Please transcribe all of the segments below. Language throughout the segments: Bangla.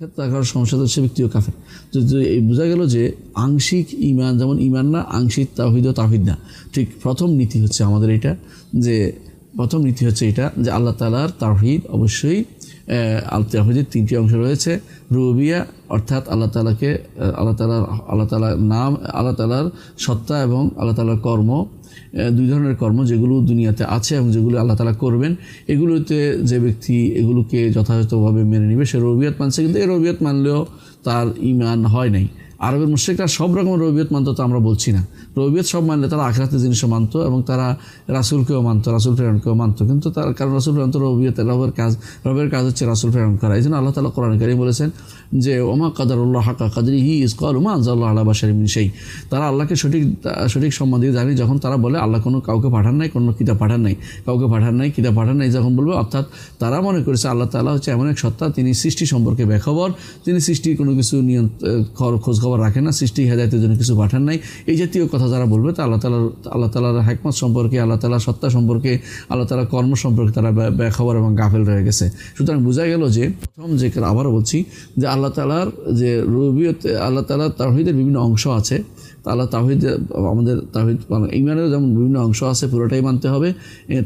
থাকার সমস্যা হচ্ছে ব্যক্তিও কাফের। এই বোঝা গেল যে আংশিক ইমান যেমন ইমান না, আংশিক তাহিদ ও তাহিদ না। ঠিক প্রথম নীতি হচ্ছে আমাদের এটা যে, প্রথম নীতি হচ্ছে এটা যে আল্লাহ তালার তাহিদ অবশ্যই আল তিনটি অংশ রয়েছে, রুবিয়া, অর্থাৎ আল্লাহ তালাকে আল্লাহ তালার আল্লাহ তালার নাম, আল্লাহ তালার সত্তা এবং আল্লাহ তালার কর্ম দুই ধরনের কর্ম যেগুলো দুনিয়াতে আছে এবং যেগুলো আল্লাহ তালা করবেন। এগুলোতে যে ব্যক্তি এগুলোকে যথাযথভাবে মেনে নিবে, সে রবিয়াত মানছে, কিন্তু এই রবিয়াত মানলেও তার ইমান হয় নাই। আরবের মুশ্রিকরা সব রকম রবিয়ত মানত তো আমরা বলছি না। রবিয়ত সব মানলে তারা আখরাতের জিনিসও মানত এবং তারা রাসুলকেও মানত, রাসুল প্রেরণকেও মানত। কিন্তু তার কারণ রাসুল প্রেরণ তো রবিয়ত, রবের কাজ রবের কাজ হচ্ছে রাসুল প্রেরণ করা। এই জন্য আল্লাহ তালা কোরআন কারিম বলেছেন যে, ওমা কাদার উল্লাহ হাকা কাদরি হি ইস কল উমা আল্লাহ আল্লাহ বাসারিমিন সেই তারা আল্লাহকে সঠিক সঠিক সম্মান দিয়ে জানি, যখন তারা বলে, আল্লাহ কোনো কাউকে পাঠান নাই, কোনো কিতাব পাঠান নাই, কাউকে পাঠান নাই, কিতাব পাঠান নাই, যখন বলবে, অর্থাৎ তারা মনে করেছে আল্লাহ তালা হচ্ছে এমন এক সত্তা, তিনি সৃষ্টি সম্পর্কে বেখবর, তিনি সৃষ্টির কোনো কিছু নিয়ন্ত্রণ খোঁজ খবর রাখেন না, সৃষ্টি হেদায়তের জন্য কিছু পাঠান নাই। এই জাতীয় কথা যারা বলবে, তা আল্লাহ তালার আল্লাহ তালার হেকমত সম্পর্কে, আল্লাহ তালার সত্তা সম্পর্কে, আল্লাহ তালার কর্ম সম্পর্কে তারা বেখবর এবং গাফেল রয়ে গেছে। সুতরাং বোঝা গেল যে প্রথম যে আবারও বলছি যে আল্লাহ তালার যে রবিয়ত, আল্লাহ তালার তাহিদের বিভিন্ন অংশ আছে। আল্লাহ তাহিদ আমাদের তাহিদ ইমানের যেমন বিভিন্ন অংশ আছে, পুরোটাই মানতে হবে।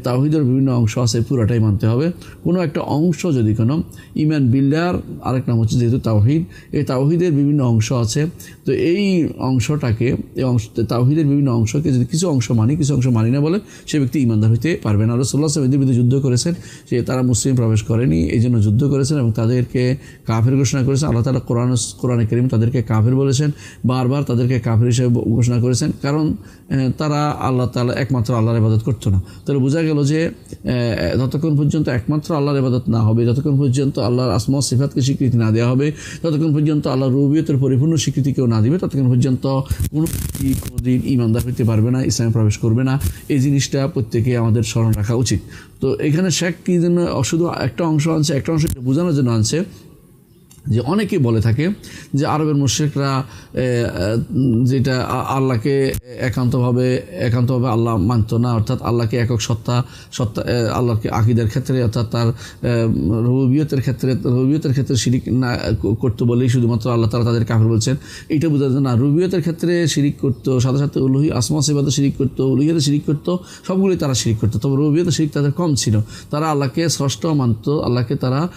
তাহিদের বিভিন্ন অংশ আছে, পুরোটাই মানতে হবে। কোনো একটা অংশ যদি কোনো ইমান বিল্লার আরেক নাম হচ্ছে যেহেতু তাওহিদ, এই তাওহিদের বিভিন্ন অংশ আছে। তো এই অংশটাকে, এই অংশ, তাওহিদের বিভিন্ন অংশকে যদি কিছু অংশ মানি, কিছু অংশ মানি না বলে, সে ব্যক্তি ইমানদার হইতে পারবে না। রসুল্লাহ সাহেবের বিরুদ্ধে যুদ্ধ করেছেন সে তারা মুসলিম প্রবেশ করেনি এই জন্য যুদ্ধ করেছেন এবং তাদেরকে কাফের ঘোষণা করেছেন। আল্লাহ তালা কোরআন, কোরআনে করিম তাদেরকে কাফের বলেছেন, বারবার তাদেরকে কাফের হিসেবে ঘোষণা করেছেন, কারণ তারা আল্লাহ তালা একমাত্র আল্লাহর ইবাদত করতো না। তাহলে বোঝা গেল যে যতক্ষণ পর্যন্ত একমাত্র আল্লাহর ইবাদত না হবে, যতক্ষণ পর্যন্ত আল্লাহর আসমা সিফাতকে স্বীকৃতি না দেওয়া হবে, ততক্ষণ পর্যন্ত আল্লাহ রুবিয়তের পরিপূর্ণ স্বীকৃতি কেউ না দিবে ততক্ষণ পর্যন্ত কোনো কোনোদিন ইমানদার হইতে পারবে না, ইসলামে প্রবেশ করবে না। এই জিনিসটা প্রত্যেকে আমাদের স্মরণ রাখা উচিত। তো এখানে শেখ কী জন্য শুধু একটা অংশ আনছে, একটা অংশ বোঝানোর জন্য আনছে যে অনেকে বলে থাকে যে আরবের মুশ্রিকরা যেটা আল্লাহকে একান্তভাবে একান্তভাবে আল্লাহ মানত না, অর্থাৎ আল্লাহকে একক সত্তা সত্তা আল্লাহকে আকিদের ক্ষেত্রে, অর্থাৎ তার রবিয়তের ক্ষেত্রে রবিয়তের ক্ষেত্রে শিরিক না করতো বলেই শুধুমাত্র আল্লাহ তারা তাদের কাফের বলছেন। এটা বোঝা যায় না, রবিয়তের ক্ষেত্রে শিরিক করতো, সাথে সাথে উলুহি আসমা সেবাতে শিরিক করতো, উলুহিয়াতে শিরিক করতো, সবগুলোই তারা শিরিক করতো। তবে রবিয়তে শিরিক তাদের কম ছিল। তারা আল্লাহকে ষষ্ঠ মানত, আল্লাহকে তারা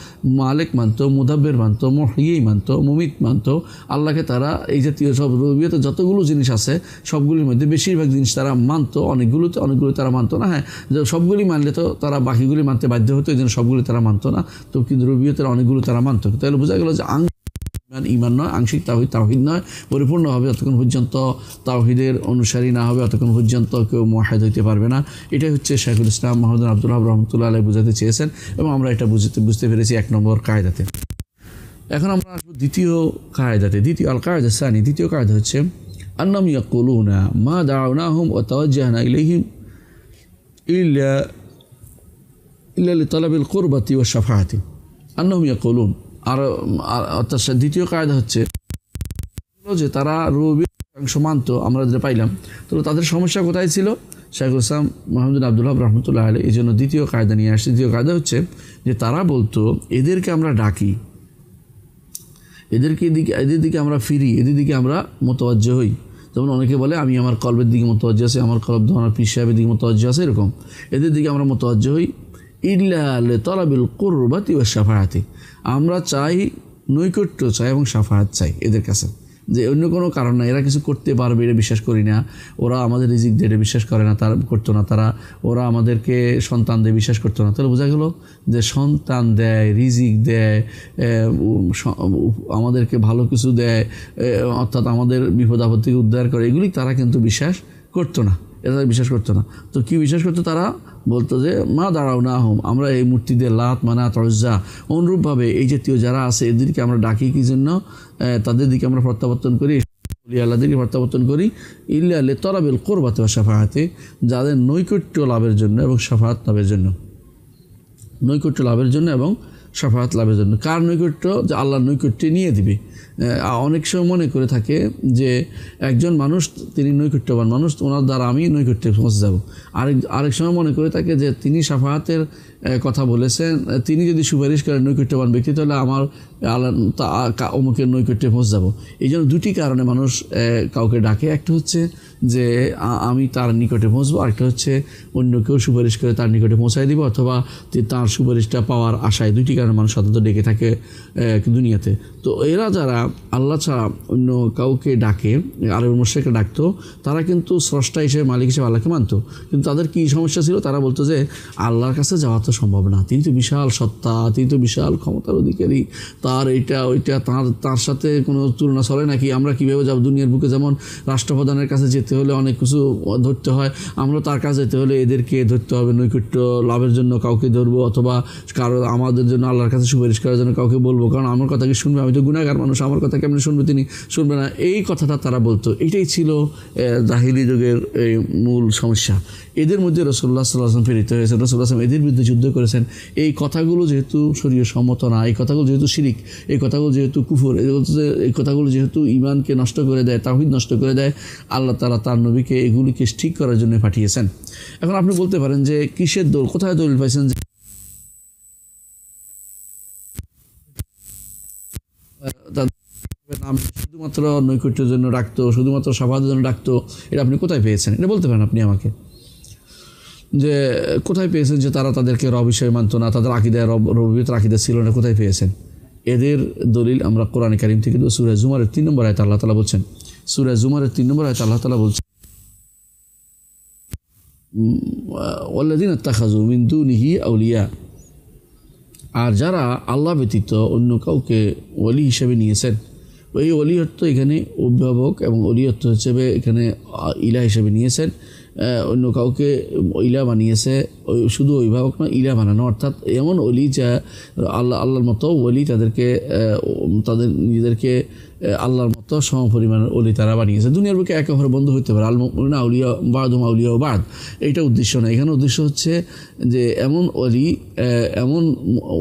মালিক মানত, মুদাব্বের মানত মহিয়েই মানত মুমিত মানত। আল্লাহকে তারা এই জাতীয় সব রবিয়তে যতগুলো জিনিস আছে, সবগুলির মধ্যে বেশিরভাগ জিনিস তারা মানতো, অনেকগুলোতে অনেকগুলো তারা মানতো না হ্যাঁ সবগুলি মানলে তো তারা বাকিগুলি মানতে বাধ্য হতো, এই জন্য সবগুলি তারা মানতো না। তো কিন্তু রবিয়তের অনেকগুলো তারা মানতো। তাহলে বোঝা গেল যে ইমান নয়, আংশিক তাহিদ তাহিদ নয় পরিপূর্ণভাবে যতক্ষণ পর্যন্ত। তাহিদের অনুসারী না হবে ততক্ষণ পর্যন্ত কেউ মহায়দ হইতে পারবে না। এটাই হচ্ছে শেখুল ইসলাম মোহাম্মদ আবদুল্লাহ রহমতুল্লাহ আলাই বুঝাতে চেয়েছেন এবং আমরা এটা বুঝতে বুঝতে পেরেছি এক নম্বর কায়দাতে। এখন আমরা আসব দ্বিতীয় কায়দাতে, দ্বিতীয় আল কায়দা সানি, দ্বিতীয় কায়দা হচ্ছে, আন্নাম ইয়াকুলুনা মা দাওনাহুম ও তাওয়াজ্জাহনা ইলাইহিম ইল্লা ইল্লা লিতালাবিল কুরবাতি ওয়া শাফাআতি। আন্নাহুম ইয়াকুলুন। আর অর্থাৎ দ্বিতীয় কায়দা হচ্ছে, যে তারা রবি অংশ মানত, আমরা যেটা পাইলাম। তো তাদের সমস্যা কোথায় ছিল? শেখুল ইসলাম মোহাম্মদ আবদুল্লাহ রহমতুল্লাহ আলী এই জন্য দ্বিতীয় কায়দা নিয়ে আসছে। দ্বিতীয় কায়দা হচ্ছে যে তারা বলতো, এদেরকে আমরা ডাকি। এদেরকে এদিকে, এদের দিকে আমরা ফিরি, এদের দিকে আমরা মোতবাজ্য হই। যেমন অনেকে বলে, আমি আমার কলবের দিকে মোতবাজ্য আছে, আমার কলব ধরনের পিস সাহেবের দিকে মোতবাজ্য আছে, এরকম। এদের দিকে আমরা মোতবাজ্য হই। ইল্লা তলাবিল কোরবাতি ও সাফাহাতি আমরা চাই নৈকট্য চাই এবং সাফাহাত চাই এদের কাছে। যে অন্য কোনো কারণ না এরা কিছু করতে পারবে এটা বিশ্বাস করি না। ওরা আমাদের রিজিক দিয়ে এটা বিশ্বাস করে না, তারা করতো না তারা। ওরা আমাদেরকে সন্তান দিয়ে বিশ্বাস করতো না। তাহলে বোঝা গেল যে সন্তান দেয়, রিজিক দেয় আমাদেরকে ভালো কিছু দেয় অর্থাৎ আমাদের বিপদ আপদ থেকে উদ্ধার করে। এগুলি তারা কিন্তু বিশ্বাস করতো না। এরা বিশ্বাস করতো না। তো কি বিশ্বাস করতো তারা? বলতো যে, মা দাঁড়াও না হোম আমরা এই মূর্তিদের লাত মানা তরজা অনুরূপভাবে এই জাতীয় যারা আছে, এদেরকে আমরা ডাকি কি জন্য? তাদের দিকে আমরা প্রত্যাবর্তন করি আল্লাহদেরকে প্রত্যাবর্তন করি, ইল্লা আল্লে তরাবেল কোরবাতে বা সাফাহাতে যাদের নৈকট্য লাভের জন্য এবং সাফাহাত লাভের জন্য। নৈকট্য লাভের জন্য এবং সাফাহাত লাভের জন্য। কার নৈকট্য? যে আল্লাহর নৈকট্যে নিয়ে দিবে। অনেক সময় মনে করে থাকে যে একজন মানুষ তিনি নৈকট্যবান। মানুষ ওনার দ্বারা আমি নৈকট্যে পৌঁছে যাব। আরেক আরেক সময় মনে করে থাকে যে তিনি সাফাহাতের কথা বলেছেন। তিনি যদি সুপারিশ করেন নৈকট্যবান ব্যক্তি, তাহলে আমার তা অমুকের নৈকট্যে পৌঁছ যাব। এই জন্য দুটি কারণে মানুষ কাউকে ডাকে। একটা হচ্ছে যে আমি তার নিকটে পৌঁছবো। আরেকটা হচ্ছে অন্য কেউ সুপারিশ করে তার নিকটে পৌঁছায় দিব, অথবা তার সুপারিশটা পাওয়ার আশায়। দুটি কারণে মানুষ সাধারণত ডেকে থাকে দুনিয়াতে। তো এরা যারা আল্লাহ ছাড়া অন্য কাউকে ডাকে আরবের মুর্শেকে ডাকতো, তারা কিন্তু স্রষ্টা হিসেবে মালিক হিসেবে আল্লাহকে মানতো। কিন্তু তাদের কি সমস্যা ছিল? তারা বলতো যে, আল্লাহর কাছে যাওয়া তো সম্ভব না তিনি তো বিশাল সত্তা, তিনি তো বিশাল ক্ষমতার অধিকারী। তার এইটা, ওইটা, তার তার সাথে কোনো তুলনা চলে নাকি? আমরা কীভাবে যাব? দুনিয়ার বুকে যেমন রাষ্ট্রপ্রধানের কাছে যেতে হলে অনেক কিছু ধরতে হয়, আমরা তার কাছে যেতে হলে এদেরকে ধরতে হবে নৈকট্য লাভের জন্য কাউকে ধরবো অথবা কারও, আমাদের জন্য আল্লাহর কাছে সুপারিশ করার জন্য কাউকে বলব। কারণ আমার কথা কি শুনবে? আমি তো গুণাগার মানুষ, আমার কথা কেমন শুনবে তিনি? শুনবে না। এই কথাটা তারা বলতো। এটাই ছিল জাহিলি যুগের এই মূল সমস্যা। এদের মধ্যে রসল্লাহ সাল্লাহাম প্রেরিত হয়েছেন রসল্লাহ আসলাম এদের বিরুদ্ধে যুদ্ধ করেছেন। এই কথাগুলো যেহেতু শরীয় সম্মত না, এই কথাগুলো যেহেতু শিরিক, এই কথাগুলো যেহেতু কুফুর, এই কথাগুলো যেহেতু ইমানকে নষ্ট করে দেয় তাহিদ নষ্ট করে দেয়, আল্লাহ তালা তার নবীকে এগুলিকে ঠিক করার জন্য পাঠিয়েছেন। এখন আপনি বলতে পারেন যে কিসের দোল, কোথায় দলিল পাইছেন যে নাম শুধুমাত্র নৈকট্যের জন্য ডাকতো, শুধুমাত্র সভাদের জন্য ডাকতো, এটা আপনি কোথায় পেয়েছেন? এটা বলতে পারেন আপনি আমাকে। যে, কোথায় পেয়েছেন যে তারা তাদেরকে রব হিসেবে মানতো না? তাদের আকিদায় রব রবিয়তের আকিদা ছিল না, কোথায় পেয়েছেন? এদের দলিল আমরা কোরআন কারিম থেকে সুরাজ জুমারের তিন নম্বর আয়তা আল্লাহ তালা বলছেন সুরাজ জুমারের তিন নম্বর আয়তা আল্লাহ তালা বলছেন আউলিয়া। আর যারা আল্লাহ ব্যতীত অন্য কাউকে ওলি হিসেবে নিয়েছেন, ওই অলিয়ত্ব এখানে অভিভাবক এবং অলিয়ত্ব হিসেবে এখানে ইলা হিসেবে নিয়েছেন। অন্য কাউকে ইলা বানিয়েছে শুধু অভিভাবক নয়, ইলা বানানো। অর্থাৎ এমন অলি যা আল্লাহ আল্লাহর মতো অলি তাদেরকে তাদের নিজেদেরকে আল্লাহর মতো সম পরিমাণের অলি তারা বানিয়েছে। দুনিয়ার বুকে একে অপরের বন্ধু হতে পারে। আল মুমিনুনা আউলিয়া, বাদুম আউলিয়া বাদ। এইটা উদ্দেশ্য না এখানে উদ্দেশ্য হচ্ছে যে এমন অলি এমন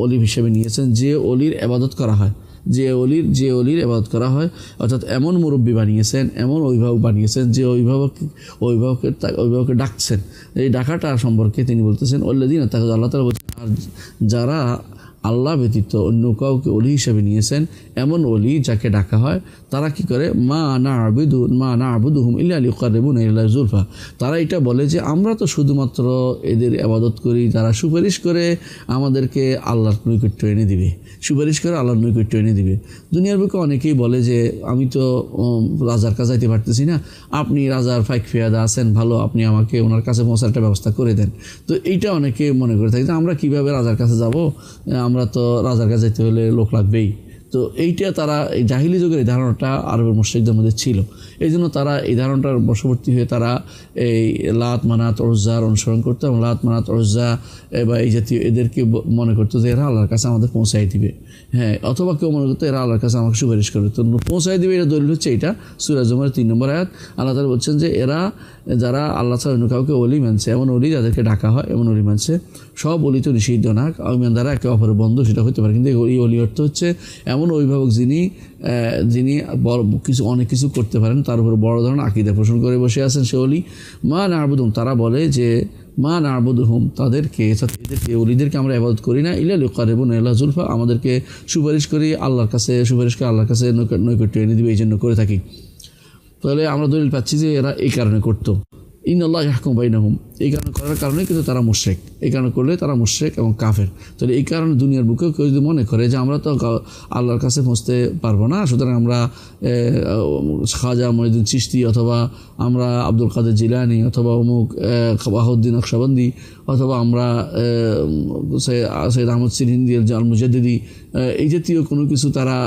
অলি হিসেবে নিয়েছেন যে অলির আবাদত করা হয়। যে অলির যে অলির আবাদত করা হয়, অর্থাৎ এমন মুরব্বী বানিয়েছেন, এমন অভিভাবক বানিয়েছেন যে অভিভাবক, অভিভাবকের অভিভাবকের অভিভাবককে ডাকছেন। এই ডাকাটা সম্পর্কে তিনি বলতেছেন অল্লাদিন তাকে আল্লাহ তালা বলছেন, আর যারা আল্লাহ ব্যতীত অন্য কাউকে অলি হিসেবে নিয়েছেন, এমন অলি যাকে ডাকা হয় তারা কি করে? মা না আবিদু মা না আবুদু হুম ইল্লা আলী কারেবুন ইল্লা জুলফা। তারা এটা বলে যে, আমরা তো শুধুমাত্র এদের আবাদত করি, যারা সুপারিশ করে আমাদেরকে আল্লাহর নৈকট্য এনে দিবে। সুপারিশ করে আল্লাহর নৈকট্য এনে দিবে। দুনিয়ার বুকে অনেকেই বলে যে, আমি তো রাজার কাছে যাইতে পারতেছি না। আপনি রাজার ফাইক ফিয়াদা আছেন, ভালো, আপনি আমাকে ওনার কাছে পৌঁছার একটা ব্যবস্থা করে দেন। তো এইটা অনেকে মনে করে থাকে যে, আমরা কীভাবে রাজার কাছে যাব? আমরা তো রাজার কাছে যেতে হলে লোক লাগবেই। তো এইটা তারা এই জাহিলি যুগের এই ধারণাটা আরবের মুশ্রিকদের মধ্যে ছিল। এই জন্য তারা এই ধারণটার বশবর্তী হয়ে তারা এই লাত মানাত অরজার অনুসরণ করতো এবং লাত মানাত অরজা বা এই জাতীয় এদেরকে মনে করতো যে এরা আল্লাহর কাছে আমাদের পৌঁছাই দিবে। হ্যাঁ অথবা কেউ মনে করতো এরা আল্লাহর কাছে আমাকে সুপারিশ করবে। তো পৌঁছাই দিবে এটা দলিল হচ্ছে এটা সুরাজ জমার তিন নম্বর আয়াত, আল্লাহ তালা বলছেন যে এরা, যারা আল্লাহ ছাড়া অন্য কাউকে অলি মানছে, এমন অলি যাদেরকে ডাকা হয়, এমন অলি মানছে। সব অলি তো নিষিদ্ধ না, ইমান দ্বারা একে অপরের বন্ধু, সেটা হতে পারে। কিন্তু এই অলি অর্থ হচ্ছে এমন অভিভাবক যিনি যিনি বড় কিছু, অনেক কিছু করতে পারেন, তার উপর বড় ধরনের আকিদা পোষণ করে বসে আছেন সে অলি মা নারবুদুম তারা বলে যে, মা নারবুদুহুম তাদেরকে অর্থাৎ এদেরকে অলিদেরকে আমরা আবাদত করি না। ইলা লুকারেবুন আল্লাহ জুলফা, আমাদেরকে সুপারিশ করি, আল্লাহর কাছে সুপারিশ করে, আল্লাহর কাছে নৈকট- নৈকট্য এনে দিবে এই জন্য করে থাকি। তাহলে আমরা দলিল পাচ্ছি যে এরা এই কারণে করতো। ইন আল্লাহ হাকুম বাইনাহুম। এই কারণে করার কারণে কিন্তু তারা মুশ্রেক। এই কারণে করলে তারা মুশ্রেক এবং কাফের। তাহলে এই কারণে দুনিয়ার বুকেও কেউ যদি মনে করে যে আমরা তো আল্লাহর কাছে পৌঁছতে পারব না, সুতরাং আমরা খাজা মহিউদ্দিন চিস্তি অথবা আমরা আব্দুল কাদের জিলানি অথবা অমুক বাহুদ্দিন নকশাবন্দি অথবা আমরা সৈয়দ আহমদ সিরহিন্দি আল মুজাদ্দিদি এই জাতীয় কোনো কিছু তারা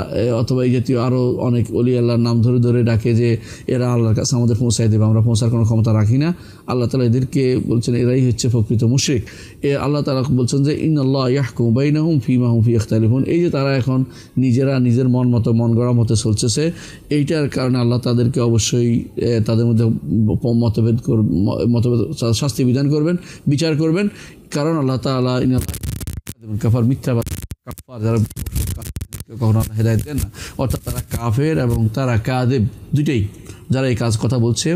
অথবা এই জাতীয় আরও অনেক অলি আল্লাহর নাম ধরে ধরে ডাকে যে এরা আল্লাহর কাছে আমাদের পৌঁছায় দেবে, আমরা পৌঁছার কোনো ক্ষমতা রাখি না। আল্লাহ তালা এদেরকে বলছেন, এরাই হচ্ছে প্রকৃত মুশরিক। এ আল্লাহ তালা বলছেন যে ইন আল্লাহ ইয়াহকুম বাইনাহুম ফিমাহুম ফি ইখতালিফুন এই যে তারা এখন নিজেরা নিজের মন মতো, মন গড়া মতো চলতেছে, এইটার কারণে আল্লাহ তাদেরকে অবশ্যই তাদের মধ্যে মতভেদ কর মতভেদ শাস্তি বিধান করবেন, বিচার করবেন। কারণ আল্লাহ তালা ইন কাফার মিথ্যাবাদ যারা কখনো হেদায়ত দেন না, অর্থাৎ তারা কাফের এবং তারা কাদেব দুইটাই। যারা এই কাজ কথা বলছে,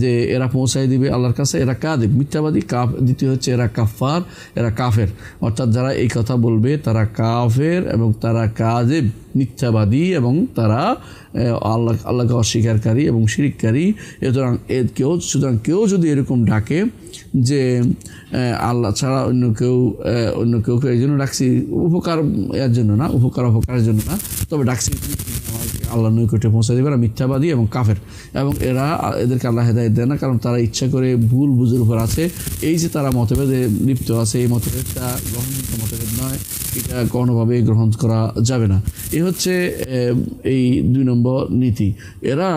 যে এরা পৌঁছায় দিবে আল্লাহর কাছে, এরা কাদেব মিথ্যাবাদী কাফ, দ্বিতীয় হচ্ছে এরা কাফার এরা কাফের। অর্থাৎ যারা এই কথা বলবে, তারা কাফের এবং তারা কাদেব মিথ্যাবাদী এবং তারা আল্লাহ, আল্লাহকে অস্বীকারী এবং শিরিককারী। সুতরাং কেউ সুতরাং কেউ যদি এরকম ডাকে যে আল্লাহ ছাড়া অন্য কেউ অন্য কেউকে এই জন্য ডাকছি, উপকার এর জন্য না, উপকার অপকারের জন্য না, তবে ডাকছি আল্লাহ নৈকটে পৌঁছে দেবে এরা মিথ্যাবাদী এবং কাফের। এবং এরা, এদেরকে আল্লাহ হেদায়ত দেয় না, কারণ তারা ইচ্ছা করে ভুল বুঝের উপর আছে। এই যে তারা মতভেদে লিপ্ত আছে, এই মতভেদটা নয় এটা কোনোভাবে গ্রহণ করা যাবে না। এ হচ্ছে এই দুই নম্বর নীতি। এরা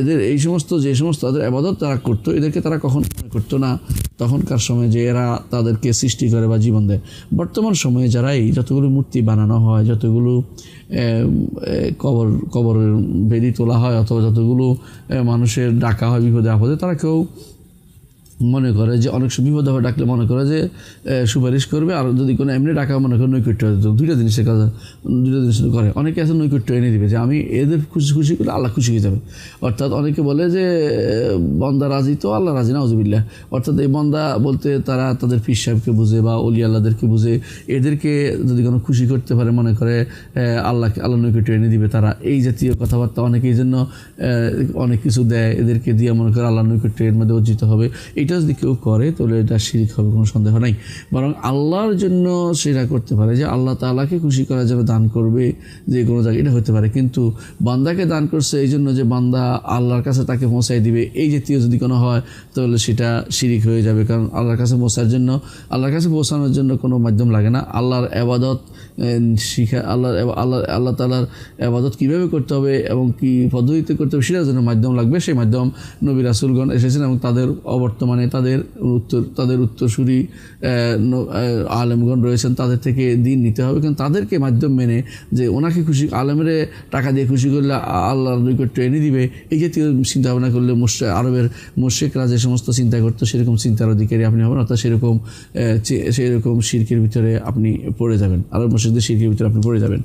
এদের এই সমস্ত, যে সমস্ত তাদের আবাদত তারা করতো, এদেরকে তারা কখন মনে করতো না। তখনকার সময় যে এরা তাদেরকে সৃষ্টি করে বা জীবন দেয়। বর্তমান সময়ে যারা এই যতগুলো মূর্তি বানানো হয়, যতগুলো কবর, কবরের বেদি তোলা হয়, অথবা যতগুলো মানুষের ডাকা হয় বিপদে আপদে, তারা কেউ মনে করে যে অনেক সময় বিপদ আপদ ডাকলে মনে করে যে সুপারিশ করবে। আর যদি কোনো এমনি ডাকা মনে করে নৈকট্য দুইটা জিনিসের কাজ, দুইটা জিনিস করে। অনেকে আছে নৈকট্য এনে দিবে যে, আমি এদের খুশি খুশি করলে আল্লাহ খুশি হয়ে যাবে। অর্থাৎ অনেকে বলে যে বন্দা রাজি তো আল্লাহ রাজি না হজবিল্লা অর্থাৎ এই বন্দা বলতে তারা তাদের পীর সাহেবকে বুঝে বা অলি আল্লাহদেরকে বুঝে, এদেরকে যদি কোনো খুশি করতে পারে মনে করে আল্লাহকে, আল্লাহ নৈকট্য এনে দিবে তারা। এই জাতীয় কথাবার্তা অনেকে এই জন্য অনেক কিছু দেয়। এদেরকে দিয়ে মনে করে আল্লাহ নৈকট্য এর মধ্যে অর্জিত হবে। এটা যদি কেউ করে, তাহলে এটা শিরিক হবে, কোনো সন্দেহ নাই। বরং আল্লাহর জন্য সেটা করতে পারে যে আল্লাহ তাআলাকে খুশি করার জন্য দান করবে যে কোনো জায়গায়। এটা হতে পারে। কিন্তু বান্দাকে দান করছে এই জন্য যে বান্দা আল্লাহর কাছে তাকে পৌঁছাই দিবে, এই জাতীয় যদি কোনো হয়, তাহলে সেটা শিরিক হয়ে যাবে। কারণ আল্লাহর কাছে পৌঁছার জন্য, আল্লাহর কাছে পৌঁছানোর জন্য কোনো মাধ্যম লাগে না। আল্লাহর আবাদত শিখা, আল্লাহর আল্লাহ আল্লাহ তালার আবাদত কীভাবে করতে হবে এবং কী পদ্ধতিতে করতে হবে, সেটার জন্য মাধ্যম লাগবে। সেই মাধ্যম নবী রাসুলগণ এসেছেন এবং তাদের অবর্তমানে তাদের উত্তর তাদের উত্তরসূরি আলেমগণ রয়েছেন, তাদের থেকে দিন নিতে হবে। কিন্তু তাদেরকে মাধ্যম মেনে যে ওনাকে খুশি, আলেমের টাকা দিয়ে খুশি করলে আল্লাহর নিকট এনে দিবে, এই জাতীয় চিন্তা ভাবনা করলে মুশ্রে আরবের মুশ্রিকরা যে সমস্ত চিন্তা করতো, সেরকম চিন্তার অধিকারী আপনি হবেন, অর্থাৎ সেরকম সেরকম শিরকের ভিতরে আপনি পড়ে যাবেন। আরব মসজিদের শিরকের ভিতরে আপনি পড়ে যাবেন।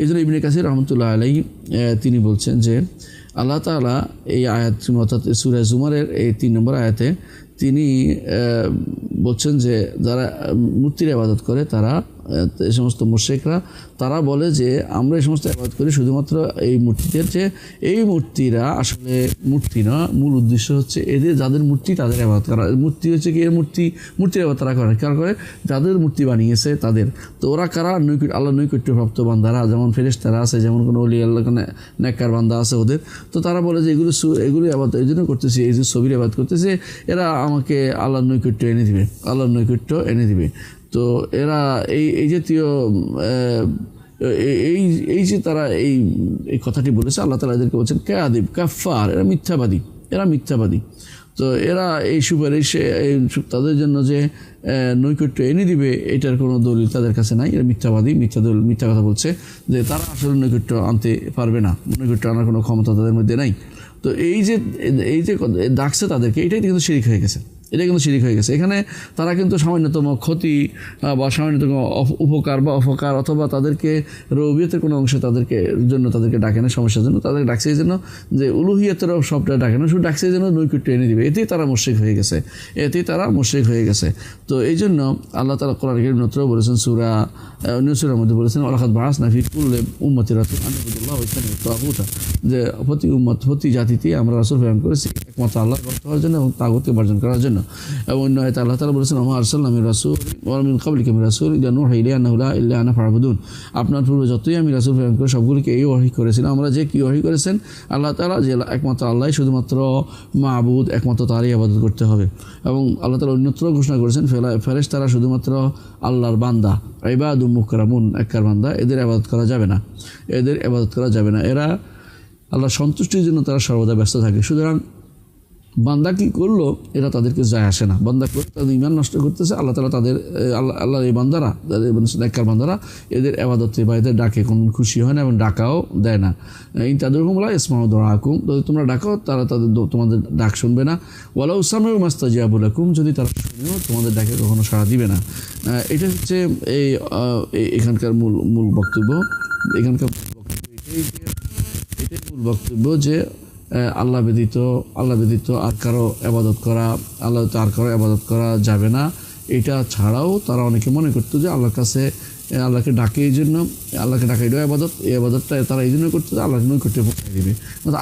এই জন্য ইবনে কাসির রহমতুল্লাহ আলাই তিনি বলছেন যে আল্লাহ তালা এই আয়াত অর্থাৎ সুরা জুমারের এই তিন নম্বর আয়াতে তিনি বলছেন যে যারা মূর্তির আবাদত করে তারা এই সমস্ত মুর্শেকরা তারা বলে যে আমরা এই সমস্ত আবাদত করি শুধুমাত্র এই মূর্তিদের যে এই মূর্তিরা আসলে মূর্তি না, মূল উদ্দেশ্য হচ্ছে এদের, যাদের মূর্তি তাদের আবাদ করা। মূর্তি হচ্ছে কি? এর মূর্তি, মূর্তির আবাদ তারা করে। কার করে? যাদের মূর্তি বানিয়েছে তাদের। তো ওরা কারা? নৈকট আল্লাহ নৈকট্যপ্রাপ্ত বান্দারা, যেমন ফেরেশতারা আছে, যেমন কোনো অলি আল্লাহ নেককার বান্দা আছে ওদের। তো তারা বলে যে এগুলো এগুলি আবাদ এই জন্য করতেছি, এই যে ছবির আবাদ করতেছে, এরা আমাকে আল্লাহর নৈকট্য এনে দিবে। আল্লাহর নৈকট্য এনে দিবে। তো এরা এই এই জাতীয় এই- এই যে তারা এই এই কথাটি বলেছে, আল্লাহ তালা এদেরকে বলছেন, কাদিব কাফার এরা মিথ্যাবাদী এরা মিথ্যাবাদী। তো এরা এই সুপারিশে তাদের জন্য যে নৈকট্য এনে দিবে, এটার কোনো দলিল তাদের কাছে নাই। এরা মিথ্যাবাদী, মিথ্যা দলিল মিথ্যা কথা বলছে যে তারা আসলে নৈকট্য আনতে পারবে না। নৈকট্য আনার কোনো ক্ষমতা তাদের মধ্যে নাই। তো এই যে এই যে ডাকছে তাদেরকে, এটাই কিন্তু শিরিক হয়ে গেছে। এটা কিন্তু শিরিক হয়ে গেছে। এখানে তারা কিন্তু সামান্যতম ক্ষতি বা সামান্যতম উপকার বা অপকার অথবা তাদেরকে রবিয়তের কোনো অংশে তাদেরকে জন্য তাদেরকে ডাকে না, সমস্যার জন্য তাদেরকে ডাকছে জন্য যে উলুহিয়তেরও সবটা ডাকে না, শুধু ডাকছে এই জন্য নৈকট্য এনে দিবে। এতেই তারা মুশ্রিক হয়ে গেছে। এতেই তারা মুশ্রিক হয়ে গেছে। তো এই জন্য আল্লাহ তালা কোরআন করিম নত্র বলেছেন সুরা অন্য মধ্যে বলেছেন আলাহাত বাহাস নাফি কুল্লে উম্মতি রাসুল আনবুদুল্লাহ যে প্রতি উম্মত, প্রতি জাতিতে আমরা রাসুল প্রেরণ করেছি একমাত্র আল্লাহ হওয়ার জন্য এবং তাগুতকে বর্জন করার জন্য। এবং অন্য আল্লাহ তালা বলেছেন রাসুল ফারাবুদুন আপনার পূর্বে যতই আমি রাসুল প্রেরণ করে, সবগুলিকে এই ওয়াহি করেছিলাম আমরা যে কি ওয়াহি করেছেন? আল্লাহ তালা যে একমাত্র আল্লাহ শুধুমাত্র মাহবুদ একমাত্র তারই আবাদত করতে হবে। এবং আল্লাহ তালা অন্যত্র ঘোষণা করেছেন, ফেলা ফেরেশ তারা শুধুমাত্র আল্লাহর বান্দা। ইবাদু মুকরামুন, একার বান্দা। এদের আবাদত করা যাবে না। এদের আবাদত করা যাবে না। এরা আল্লাহ সন্তুষ্টির জন্য তারা সর্বদা ব্যস্ত থাকে। সুতরাং বান্দা কি করল? এরা তাদেরকে যায় আসে না। বান্দা করে তাদের ইমান নষ্ট করতেছে। আল্লাহ তালা তাদের আল্লাহ আল্লাহর এই বান্দারা, তাদের নেককার বান্দারা, এদের আবাদতে বা এদের ডাকে। কোনো খুশি হয় না এবং ডাকাও দেয় না। ইন তাদের হুমলা ইসমাউ দোয়াকুম যদি তোমরা ডাকাও তারা তাদের তোমাদের ডাক শুনবে না। ওয়ালা উসামেও মাস্তাজিয়াবুল আকুম যদি তারা শুনেও, তোমাদের ডাকে কখনো সাড়া দিবে না। এটা হচ্ছে এই এখানকার মূল মূল বক্তব্য। এখানকার বক্তব্য এটাই এটাই মূল বক্তব্য যে আল্লাহ ব্যতীত আল্লাহ ব্যতীত আর কারও আবাদত করা, আল্লাহ ব্যদিত আর কারও আবাদত করা যাবে না। এটা ছাড়াও তারা অনেকে মনে করতো যে আল্লাহর কাছে, আল্লাহকে ডাকে এই জন্য আল্লাহকে ডাকে এটাও আবাদত এই আবাদতটা তারা এই জন্য করতে আল্লাহ আল্লাহকে করতে দিবে।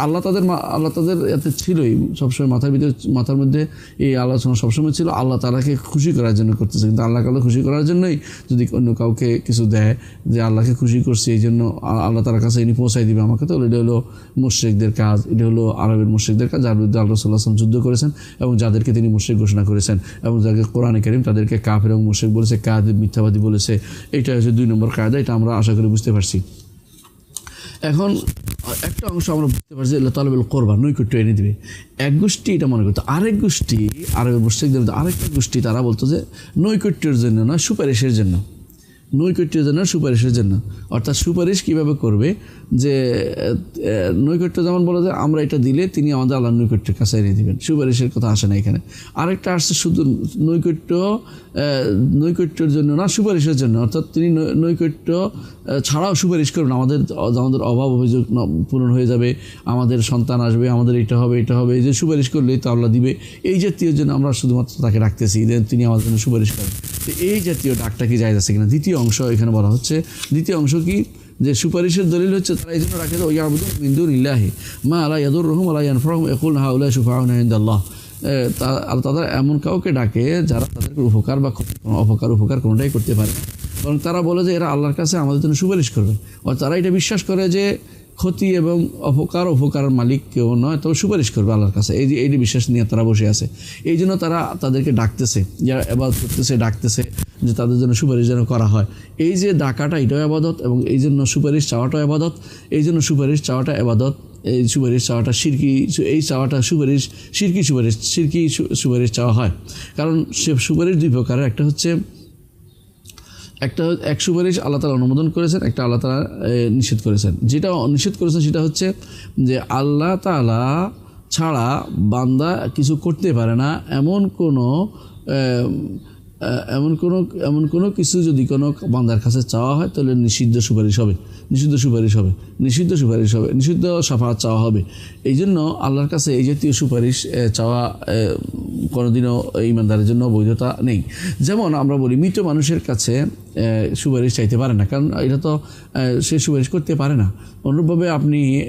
আল্লাহ তাদের আল্লাহ তাদের এতে ছিলই, সবসময় মাথার ভিতরে, মাথার মধ্যে এই আলোচনা সবসময় ছিল, আল্লাহ তালাকে খুশি করার জন্য করতেছে, কিন্তু আল্লাহ কাল্লা খুশি করার জন্যই যদি অন্য কাউকে কিছু দেয় যে আল্লাহকে খুশি করছে, এই জন্য আল্লাহ তালার কাছে ইনি পৌঁছাই দিবে আমাকে তো, এটা হলো মুশ্রিকদের কাজ, এটা হলো আরবের মুশ্রিকদের কাজ, যার বিরুদ্ধে আল্লাহ সাল্লাহ আসলাম যুদ্ধ করেছেন এবং যাদেরকে তিনি মুশ্রিক ঘোষণা করেছেন এবং যাদেরকে কোরআনে করিম তাদেরকে কাফের এবং মুশ্রিক বলেছে কাদের মিথ্যাবাদী বলেছে এটা হচ্ছে দুই নম্বর কায়দা, এটা আমরা আশা করি বুঝতে পারছি। এখন একটা অংশ আমরা বুঝতে পারছি তালেবেল করবা নৈকট্য এনে দিবে। এক গোষ্ঠী এটা মনে করতো, আরেক গোষ্ঠী মুশ্রিকদের মধ্যে আরেকটা গোষ্ঠী, তারা বলতো যে নৈকট্যের জন্য নয়, সুপারিশের জন্য। নৈকট্যের জন্য সুপারিশের জন্য। অর্থাৎ সুপারিশ কীভাবে করবে যে নৈকট্য যেমন বলে যে আমরা এটা দিলে তিনি আমাদের আল্লাহ নৈকট্যের কাছে এনে দিবেন। সুপারিশের কথা আসে না এখানে। আরেকটা আসছে শুধু নৈকট্য নৈকট্যের জন্য না, সুপারিশের জন্য। অর্থাৎ তিনি নৈকট্য ছাড়াও সুপারিশ করবেন আমাদের আমাদের অভাব অভিযোগ পূরণ হয়ে যাবে। আমাদের সন্তান আসবে, আমাদের এটা হবে এটা হবে। এই যে সুপারিশ করলেই তো আল্লাহ দিবে। এই জাতীয় জন্য আমরা শুধুমাত্র তাকে যে তিনি আমাদের জন্য সুপারিশ করেন। তো এই জাতীয় ডাকটা কি যায় যাচ্ছে কিনা? দ্বিতীয় অংশ এখানে বলা হচ্ছে, দ্বিতীয় অংশ কি? যে সুপারিশের দলিল হচ্ছে, তারা এই জন্য রাখে ইয়াবুদুন মিন্দুন ইল্লাহি মা আলা ইয়াদুর রহম আলা ইয়ানফাহুম ইয়াকুল হাউলা তা- আর তারা এমন কাউকে ডাকে যারা তাদেরকে উপকার বা অপকার, উপকার কোনোটাই করতে পারে বরং তারা বলে যে এরা আল্লাহর কাছে আমাদের জন্য সুপারিশ করবে। আর তারা এটা বিশ্বাস করে যে ক্ষতি এবং অপকার উপকারের মালিক কেউ নয়, তবে সুপারিশ করবে আল্লাহর কাছে। এই যে, এই বিশ্বাস নিয়ে তারা বসে আছে। এই জন্য তারা তাদেরকে ডাকতেছে, যারা এবার করতেছে, ডাকতেছে যে তাদের জন্য সুপারিশ যেন করা হয়। এই যে ডাকাটা এটাও আবাদত এবং এই জন্য সুপারিশ চাওয়াটাও আবাদত, এই জন্য সুপারিশ চাওয়াটা আবাদত। এই সুপারিশ চাওয়াটা সিরকি এই চাওয়াটা সুপারিশ, সিরকি সুপারিশ সিরকি সুপারিশ চাওয়া হয়। কারণ সে সুপারিশ দুই প্রকারের। একটা হচ্ছে, একটা এক সুপারিশ আল্লাহ তালা অনুমোদন করেছেন, একটা আল্লাহ তালা নিষেধ করেছেন। যেটা নিষেধ করেছেন সেটা হচ্ছে যে আল্লাহ তালা ছাড়া বান্দা কিছু করতে পারে না। এমন কোনো এমন কোনো এমন কোনো কিছু যদি কোনো বান্দার কাছে চাওয়া হয়, তাহলে নিষিদ্ধ সুপারিশ হবে। নিষিদ্ধ সুপারিশ হবে। নিষিদ্ধ সুপারিশ হবে। নিষিদ্ধ সাফাত চাওয়া হবে। এই জন্য আল্লাহর কাছে এই জাতীয় সুপারিশ চাওয়া কোনোদিনও ইমানদারের জন্য বৈধতা নেই। যেমন আমরা বলি, মৃত মানুষের কাছে সুপারিশ চাইতে পারে না। কারণ এটা তো সে সুপারিশ করতে পারে না। অনুরূপভাবে আপনি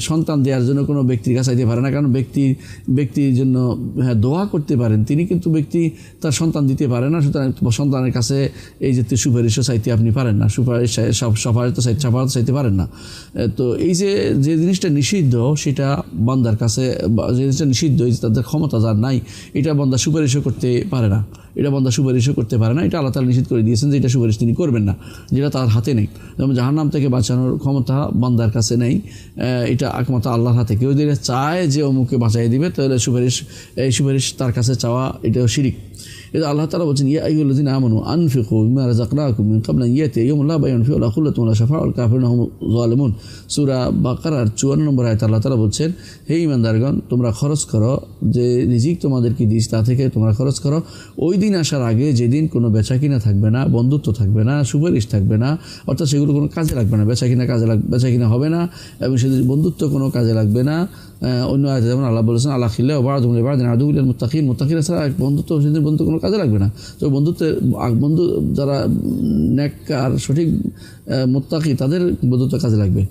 সন্তান দেওয়ার জন্য কোনো ব্যক্তির কাছে চাইতে পারে না। কারণ ব্যক্তি, ব্যক্তির জন্য হ্যাঁ দোয়া করতে পারেন। তিনি কিন্তু ব্যক্তি তার সন্তান দিতে পারে না। সুতরাং সন্তানের কাছে এই জাতীয় সুপারিশও চাইতে আপনি পারেন না। সুপারিশ চাই- সব সফারিশ তো চাই- সাফারত চাইতে পারেন না। তো এই যে যে জিনিসটা নিষিদ্ধ, সেটা বান্দার কাছে যে জিনিসটা নিষিদ্ধ তাদের ক্ষমতা যার নাই, এটা বান্দা সুপারিশও করতে পারে না। এটা বন্ধা সুপারিশও করতে পারে না। এটা আল্লাহ তালা নিষেধ করে দিয়েছেন যে এটা সুপারিশ তিনি করবেন না। যেটা তার হাতে নেই। যেমন জাহার নাম থেকে বাঁচানোর ক্ষমতা বান্দার কাছে নেই। এটা একমাত্র আল্লাহর হাতে। কেউ যদি চায় যে অমুকে বাঁচাই দিবে, তাহলে সুপারিশ, এই সুপারিশ তার কাছে চাওয়া, এটাও শিরিক। আল্লাহ তালা বলছেন ইয়া আইয়ুল্লাযিনা আমানু আনফিকু মিম্মা রাযাকনাকুম মিন ক্বাবলি আন ইয়াতিয়া ইয়াউমুন লা বায়উন ফিহি ওয়া লা খুল্লাতুন ওয়া লা শাফাআতুন কাফিরুন হুম যালিমুন সূরা বাকারার 54 নম্বর আয়াতে আল্লাহ তালা বলছেন, হে ঈমানদারগণ তোমরা খরচ করো, যে রিজিক তোমাদেরকে দিস তা থেকে তোমরা খরচ করো। ওই দিন আসার আগে যেদিন কোনো বেচা কিনা থাকবে না, বন্ধুত্ব থাকবে না, সুপারিশ থাকবে না, অর্থাৎ সেগুলো কোনো কাজে লাগবে না, বেচা কিনা কাজে লাগ, বেচা কিনা হবে না, এবং সেদিন বন্ধুত্ব কোনো কাজে লাগবে না। অন্য আয়তে যেমন আল্লাহ বলেছেন আল্লাহ খিল্লা দিন আদুল মুত্তাকিন মুত্তাকিন ছাড়া বন্ধুত্ব, সেদিন বন্ধুত্ব কোনো কাজে লাগবে না। তো বন্ধুত্বের বন্ধু যারা নেককার সঠিক আহ, মুত্তাকি তাদের বন্ধুত্ব কাজে লাগবে।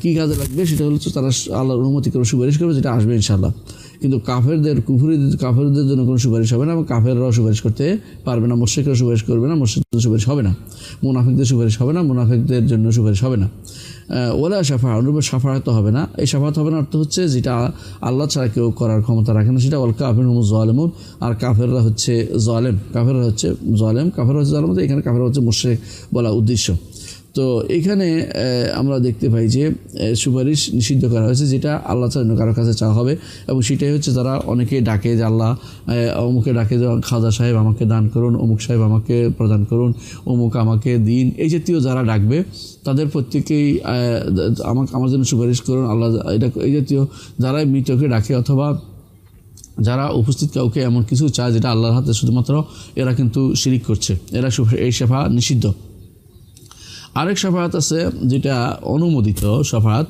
কি কাজে লাগবে সেটা হচ্ছে তারা আল্লাহর অনুমতি করে সুপারিশ করবে যেটা আসবে ইনশাল্লাহ কিন্তু কাফেরদের কুফুরি কাফেরদের জন্য কোনো সুপারিশ হবে না এবং কাফেররাও সুপারিশ করতে পারবে না মোর্শেকরা সুপারিশ করবে না মোর্শেকদের সুপারিশ হবে না মুনাফিকদের সুপারিশ হবে না মুনাফিকদের জন্য সুপারিশ হবে না। ওলা সাফা অনুরূপ সাফাহাত হবে না। এই সাফাত হবে না অর্থ হচ্ছে যেটা আল্লাহ ছাড়া কেউ করার ক্ষমতা রাখে না, সেটা অল কাফের জলেমুন আর কাফেররা হচ্ছে জলেম, কাফেররা হচ্ছে জলেম কাফের হচ্ছে জলেম এখানে কাফের হচ্ছে মোর্শেক বলা উদ্দেশ্য। তো এখানে আমরা দেখতে পাই যে সুপারিশ নিষিদ্ধ করা হয়েছে, যেটা আল্লাহ ছাড়া কারোর কাছে চাওয়া হবে। এবং সেটাই হচ্ছে তারা অনেকে ডাকে যে, আল্লাহ অমুকে ডাকে যে, খাজা সাহেব আমাকে দান করুন, অমুক সাহেব আমাকে প্রদান করুন, অমুক আমাকে দিন। এই জাতীয় যারা ডাকবে, তাদের প্রত্যেকেই আমাকে, আমার জন্য সুপারিশ করুন, আল্লাহ, এটা, এই জাতীয় যারা মৃতকে ডাকে অথবা যারা উপস্থিত কাউকে এমন কিছু চায়, যেটা আল্লাহর হাতে শুধুমাত্র, এরা কিন্তু শিরিক করছে। এরা এই সেফা নিষিদ্ধ। আরেক সাফাত আছে যেটা অনুমোদিত সাফাত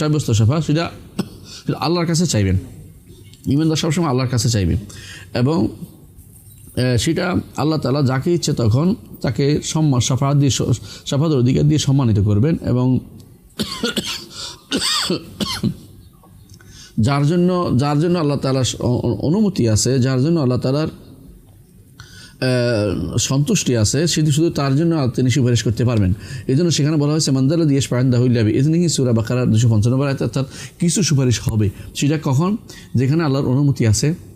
সাব্যস্ত সাফা সেটা আল্লাহর কাছে চাইবেন। ইমানদার সবসময় আল্লাহর কাছে চাইবেন। এবং সেটা আল্লাহ তালা যাকে ইচ্ছে তখন তাকে সম্মান সাফাত দিয়ে সাফাতের অধিকার দিয়ে সম্মানিত করবেন এবং যার জন্য যার জন্য আল্লাহ তালার অনুমতি আছে, যার জন্য আল্লাহ তালার সন্তুষ্টি আছে, সেটি শুধু তার জন্য তিনি সুপারিশ করতে পারবেন। এই জন্য সেখানে বলা হয়েছে মান্দালা দিয়েশ পায়ন্দা হইলাবি এই জন্য সুরা বাকার দুশো পঞ্চান্ন অর্থাৎ কিছু সুপারিশ হবে। সেটা কখন? যেখানে আল্লাহর অনুমতি আছে।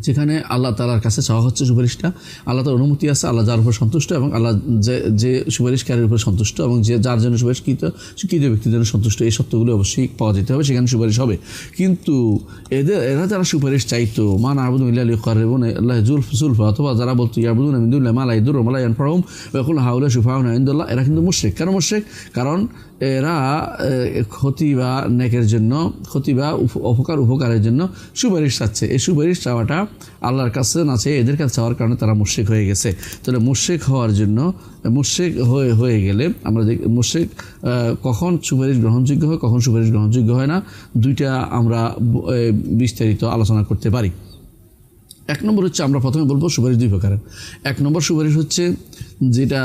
যেখানে আল্লাহ তালার কাছে চাওয়া হচ্ছে সুপারিশটা, আল্লাহ তার অনুমতি আছে, আল্লাহ যার উপর সন্তুষ্ট এবং আল্লাহ যে যে সুপারিশকারীর উপর সন্তুষ্ট এবং যে, যার জন্য সুপারিশকৃত কৃত ব্যক্তির জন্য সন্তুষ্ট, এই সত্যগুলো অবশ্যই পাওয়া যেতে হবে, সেখানে সুপারিশ হবে। কিন্তু এদের, এরা যারা সুপারিশ চাইতো, মান আবুদ আল্লাহ জুলফ, জুলফা, অথবা যারা বলতো, ইয়াবুদুন আমিদুল্লাহ মালা ইদুর মালা ইয়ান ফারহম বেকুল হাউলা সুফাউন আইন্দুল্লাহ এরা কিন্তু মুশ্রিক। কেন মুশ্রিক? কারণ এরা ক্ষতি বা নেকের জন্য ক্ষতি বা অপকার উপকারের জন্য সুপারিশ চাচ্ছে। এই সুপারিশ চাওয়াটা আল্লাহর কাছে না চেয়ে এদের কাছে চাওয়ার কারণে তারা মুশ্রিক হয়ে গেছে। তাহলে মুশ্রিক হওয়ার জন্য মুশ্রিক হয়ে হয়ে গেলে আমরা দেখ আহ, কখন সুপারিশ গ্রহণযোগ্য হয় কখন সুপারিশ গ্রহণযোগ্য হয় না দুইটা আমরা বিস্তারিত আলোচনা করতে পারি। এক নম্বর হচ্ছে আমরা প্রথমে বলব সুপারিশ দুই প্রকারের। এক নম্বর সুপারিশ হচ্ছে যেটা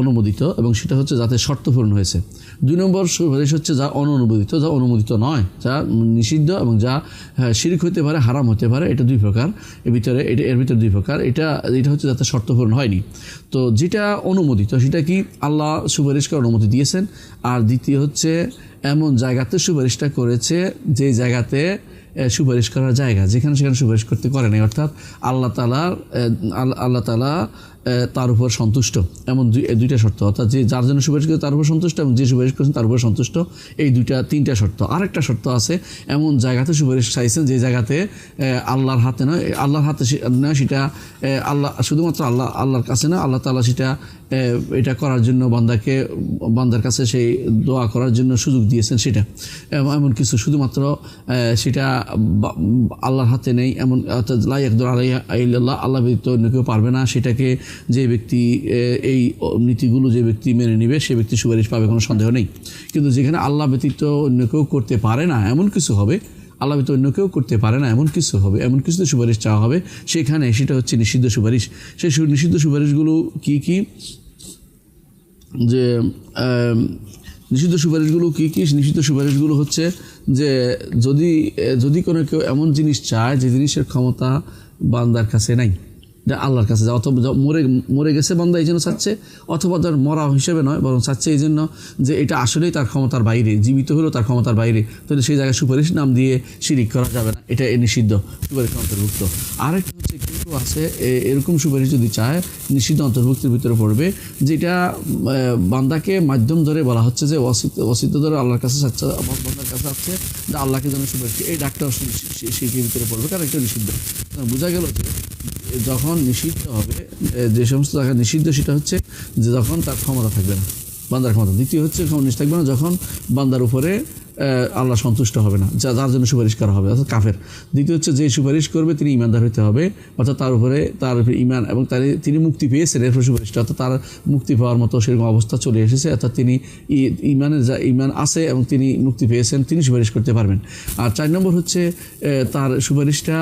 অনুমোদিত এবং সেটা হচ্ছে যাতে শর্ত পূরণ হয়েছে। দুই নম্বর সুপারিশ হচ্ছে যা অননুমোদিত যা অনুমোদিত নয় যা নিষিদ্ধ এবং যা হ্যাঁ, শিরিক হতে পারে হারাম হতে পারে এটা দুই প্রকার। এর ভিতরে এটা এর ভিতরে দুই প্রকার। এটা এটা হচ্ছে যাতে শর্ত পূরণ হয়নি। তো যেটা অনুমোদিত সেটা কি আল্লাহ সুপারিশ সুপারিশকে অনুমতি দিয়েছেন? আর দ্বিতীয় হচ্ছে এমন জায়গাতে সুপারিশটা করেছে যে জায়গাতে সুপারিশ করার জায়গা যেখানে সেখানে সুপারিশ করতে করে নাই। অর্থাৎ আল্লাহ তালার আল্লাহ তালা তার উপর সন্তুষ্ট। এমন দুই দুইটা শর্ত। অর্থাৎ যে, যার জন্য সুপারিশ করে তার উপর সন্তুষ্ট এবং যে সুপারিশ করেছেন তার উপর সন্তুষ্ট, এই দুইটা, তিনটা শর্ত। আরেকটা শর্ত আছে, এমন জায়গাতে সুপারিশ চাইছেন যে জায়গাতে আল্লাহর হাতে নয় আল্লাহর হাতে নয়, সেটা আল্লাহ, শুধুমাত্র আল্লাহ, আল্লাহর কাছে না, আল্লাহ তালা সেটা এটা করার জন্য বান্দাকে, বান্দার কাছে সেই দোয়া করার জন্য সুযোগ দিয়েছেন সেটা। এমন কিছু শুধুমাত্র সেটা আল্লাহর হাতে নেই, এমন, অর্থাৎ লাই একদর আল্লাহ আল্লাহ ব্যতীত অন্য কেউ পারবে না, সেটাকে যে ব্যক্তি এই নীতিগুলো যে ব্যক্তি মেনে নিবে, সে ব্যক্তি সুপারিশ পাবে, কোনো সন্দেহ নেই। কিন্তু যেখানে আল্লাহ ব্যতীত অন্য কেউ করতে পারে না, এমন কিছু হবে, আল্লাহ ব্যতীত অন্য কেউ করতে পারে না, এমন কিছু হবে, এমন কিছুতে সুপারিশ চাওয়া হবে, সেখানে সেটা হচ্ছে নিষিদ্ধ সুপারিশ। সেই নিষিদ্ধ সুপারিশগুলো কি কি? যে নিষিদ্ধ সুপারিশগুলো কী কী? নিষিদ্ধ সুপারিশগুলো হচ্ছে যে, যদি যদি কোনো কেউ এমন জিনিস চায় যে জিনিসের ক্ষমতা বান্দার কাছে নাই আল্লাহর কাছে যায়, অথবা মরে মরে গেছে বান্দা এই জন্য চাচ্ছে, অথবা তার মরা হিসেবে নয়, বরং চাচ্ছে এই জন্য যে এটা আসলেই তার ক্ষমতার বাইরে, জীবিত হলেও তার ক্ষমতার বাইরে। তাহলে সেই জায়গায় সুপারিশ নাম দিয়ে শিরিক করা যাবে না। এটা নিষিদ্ধ, সুপারিশ অন্তর্ভুক্ত। আরেকটা হচ্ছে কিন্তু আছে এরকম সুপারিশ যদি চায়, নিষিদ্ধ অন্তর্ভুক্তির ভিতরে পড়বে, যেটা বান্দাকে মাধ্যম ধরে বলা হচ্ছে যে অসিত ধরে আল্লাহর কাছে চাচ্ছে কাছে আছে যে আল্লাহকে যেন সুপারিশ এই ডাক্তার সেই ভিতরে পড়বে, কারণ এটা নিষিদ্ধ। বোঝা গেল যে যখন নিষিদ্ধ হবে যে সমস্ত জায়গায় নিষিদ্ধ, সেটা হচ্ছে যে যখন তার ক্ষমতা থাকবে না, বান্দার ক্ষমতা। দ্বিতীয় হচ্ছে ক্ষমতা থাকবে না, যখন বান্দার উপরে আল্লাহ সন্তুষ্ট হবে না। যা যার জন্য সুপারিশ করা হবে। অর্থাৎ কাফের। দ্বিতীয় হচ্ছে, যে সুপারিশ করবে, তিনি ইমানদার হতে হবে। অর্থাৎ তার উপরে তার ইমান এবং তার তিনি মুক্তি পেয়েছেন এরপর সুপারিশটা। অর্থাৎ তার মুক্তি পাওয়ার মতো সেরকম অবস্থা চলে এসেছে। অর্থাৎ তিনি ইমানের যা ইমান আছে এবং তিনি মুক্তি পেয়েছেন, তিনি সুপারিশ করতে পারবেন। আর চার নম্বর হচ্ছে তার সুপারিশটা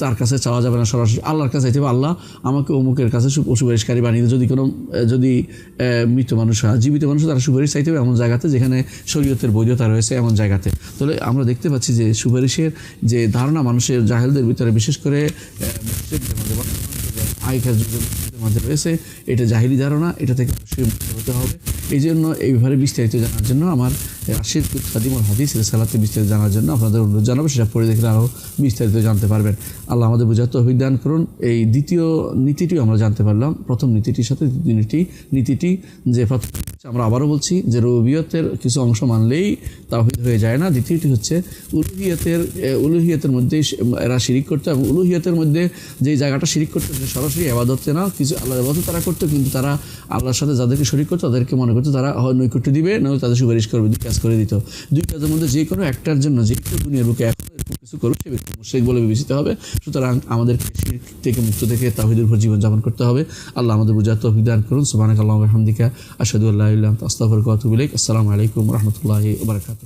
তার কাছে চাওয়া যাবে না সরাসরি। আল্লাহর কাছে চাইতে আল্লাহ আমাকে অমুকের কাছে সুপারিশকারী বানিয়ে। যদি কোনো, যদি মৃত মানুষ হয়, জীবিত মানুষ তারা সুপারিশ চাইতে হবে এমন জায়গাতে যেখানে শরীয়তের বৈধতা রয়েছে। এমন জায়গাতে। তাহলে আমরা দেখতে পাচ্ছি যে সুপারিশের যে ধারণা মানুষের জাহেলদের ভিতরে, বিশেষ করে যুগের মুসলিমদের রয়েছে, এটা জাহিলি ধারণা, এটা থেকে অবশ্যই হতে হবে। এই জন্য এই ব্যাপারে বিস্তারিত জানার জন্য আমার আশির কাদিমুল হাদিস সালাতে বিস্তারিত জানার জন্য আপনাদের অনুরোধ জানাব, সেটা পড়ে দেখলে আরও বিস্তারিত জানতে পারবেন। আল্লাহ আমাদের বোঝাতে অভিজ্ঞান করুন। এই দ্বিতীয় নীতিটিও আমরা জানতে পারলাম। প্রথম নীতিটির সাথে দ্বিতীয় নীতি, নীতিটি যে প্রথম আমরা আবারও বলছি যে রবিয়তের কিছু অংশ মানলেই তাহিদ হয়ে যায় না। দ্বিতীয়টি হচ্ছে, উলুহিয়তের উলুহিয়তের মধ্যে এরা শিরিক করতো এবং উলুহিয়তের মধ্যে যে জায়গাটা শিরিক করতো, সেটা সরাসরি আবাদতে না, কিছু আল্লাহ আবাদত তারা করতো, কিন্তু তারা আল্লাহর সাথে যাদেরকে শরিক করতো, তাদেরকে মনে করতো তারা নৈকট্য দিবে নয় তাদের সুপারিশ করবে। কাজ করে দিত। দুই কাজের মধ্যে যে কোনো একটার জন্য যে কেউ দুনিয়ার বুকে এখন কিছু করবে সে ব্যক্তি মুশেক বলে বিবেচিত হবে। সুতরাং আমাদের শিরক থেকে মুক্ত থেকে তাহিদের উপর জীবনযাপন করতে হবে। আল্লাহ আমাদের বুঝাতে অভিদান করুন। সুবাহ আল্লাহ হামদিকা আসাদুল্লাহ আস্তাফর কতুবিক আসসালামু আলাইকুম রহমতুল্লাহ বারকাত